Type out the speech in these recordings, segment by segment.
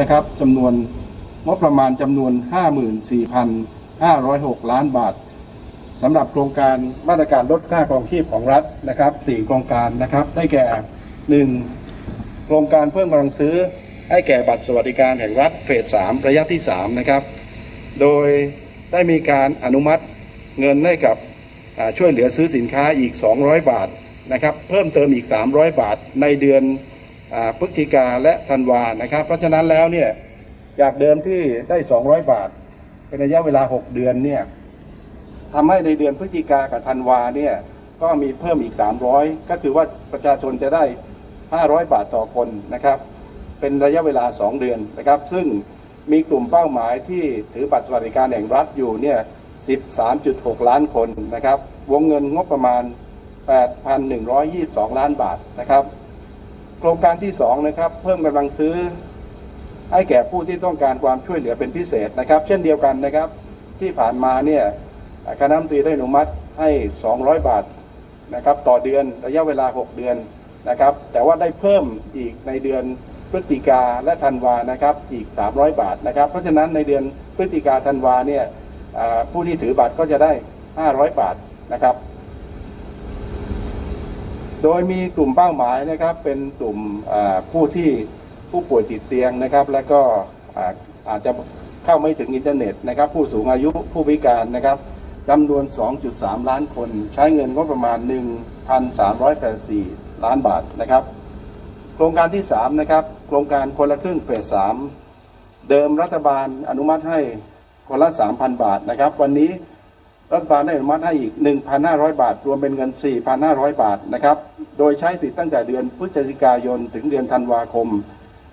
นะครับจำนวนงบประมาณจำนวน 54,506 ล้านบาทสำหรับโครงการมาตรการลดค่าครองชีพของรัฐนะครับ4โครงการนะครับ ได้แก่ 1. โครงการเพิ่มกำลังซื้อให้แก่บัตรสวัสดิการแห่งรัฐเฟส 3 ระยะที่ 3 นะครับ โดยได้มีการอนุมัติเงินให้กับช่วยเหลือซื้อสินค้าอีก 200 บาทนะครับ เพิ่มเติมอีก 300 บาทในเดือน พฤศจิกาและธันวานะครับ เพราะฉะนั้นแล้วเนี่ยจากเดิมที่ได้ 200 บาท เป็นระยะเวลา 6 เดือนเนี่ยทำให้ในเดือนพฤศจิกากับธันวาเนี่ยก็มีเพิ่มอีก 300 ก็คือว่าประชาชนจะได้ 500 บาทต่อคนนะครับ เป็นระยะเวลา 2 เดือนนะครับ ซึ่งมีกลุ่มเป้าหมายที่ถือบัตรสวัสดิการแห่งรัฐอยู่เนี่ย 13.6 ล้านคนนะครับ วงเงินงบประมาณ 8,122 ล้านบาทนะครับ โครงการที่2นะครับเพิ่มกำลังซื้อ ให้แก่ผู้ที่ต้องการความช่วยเหลือเป็นพิเศษนะครับ เช่นเดียวกันนะครับ ที่ผ่านมาเนี่ยคณะมนตรีได้อนุมัติให้ 200 บาทนะครับต่อเดือนระยะเวลา 6 เดือนนะครับ แต่ว่าได้เพิ่มอีกในเดือนพฤศจิกาและธันวานะครับอีก 300 บาทนะครับ เพราะฉะนั้นในเดือนพฤศจิกาธันวาเนี่ยผู้ที่ถือบัตรก็จะได้ 500 บาทนะครับ โดยมีกลุ่มเป้าหมายนะครับเป็นกลุ่มผู้ที่ผู้ป่วยติดเตียงนะครับ และก็อาอาจจะเข้าไม่ถึงอินเทอร์เน็ตนะครับ ผู้สูงอายุผู้พิการนะครับจำนวน 2.3 ล้านคน ใช้เงินงบประมาณ 1,384 ล้านบาทนะครับ โครงการที่ 3 นะครับ โครงการคนละครึ่งเฟส 3 เดิมรัฐบาลอนุมัติให้คนละ 3,000 บาทนะครับ วันนี้ รัฐบาลได้อนุมัติให้อีก 1,500 บาท รวมเป็นเงิน 4,500 บาทนะครับ โดยใช้สิทธิ์ตั้งแต่เดือนพฤศจิกายนถึงเดือนธันวาคม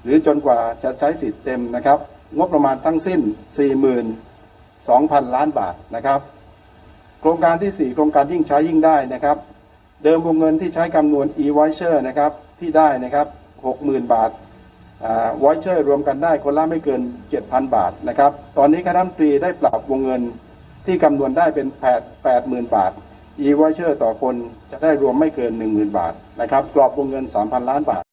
หรือจนกว่าจะใช้สิทธิ์เต็มนะครับ งบประมาณทั้งสิ้น 42,000 ล้านบาทนะครับ โครงการที่ 4 โครงการยิ่งใช้ยิ่งได้นะครับ เดิมวงเงินที่ใช้คำนวณ e-voucher นะครับที่ได้นะครับ 60,000 บาทวอยเชอร์รวมกันได้คนละไม่เกิน 7,000 บาทนะครับ ตอนนี้คณะรัฐมนตรีได้ปรับวงเงิน ที่คำนวณได้เป็น8 80,000 บาท e วอยเชอร์ต่อคนจะได้รวมไม่เกิน 10,000 บาทนะครับกรอบวงเงิน 3,000 ล้านบาท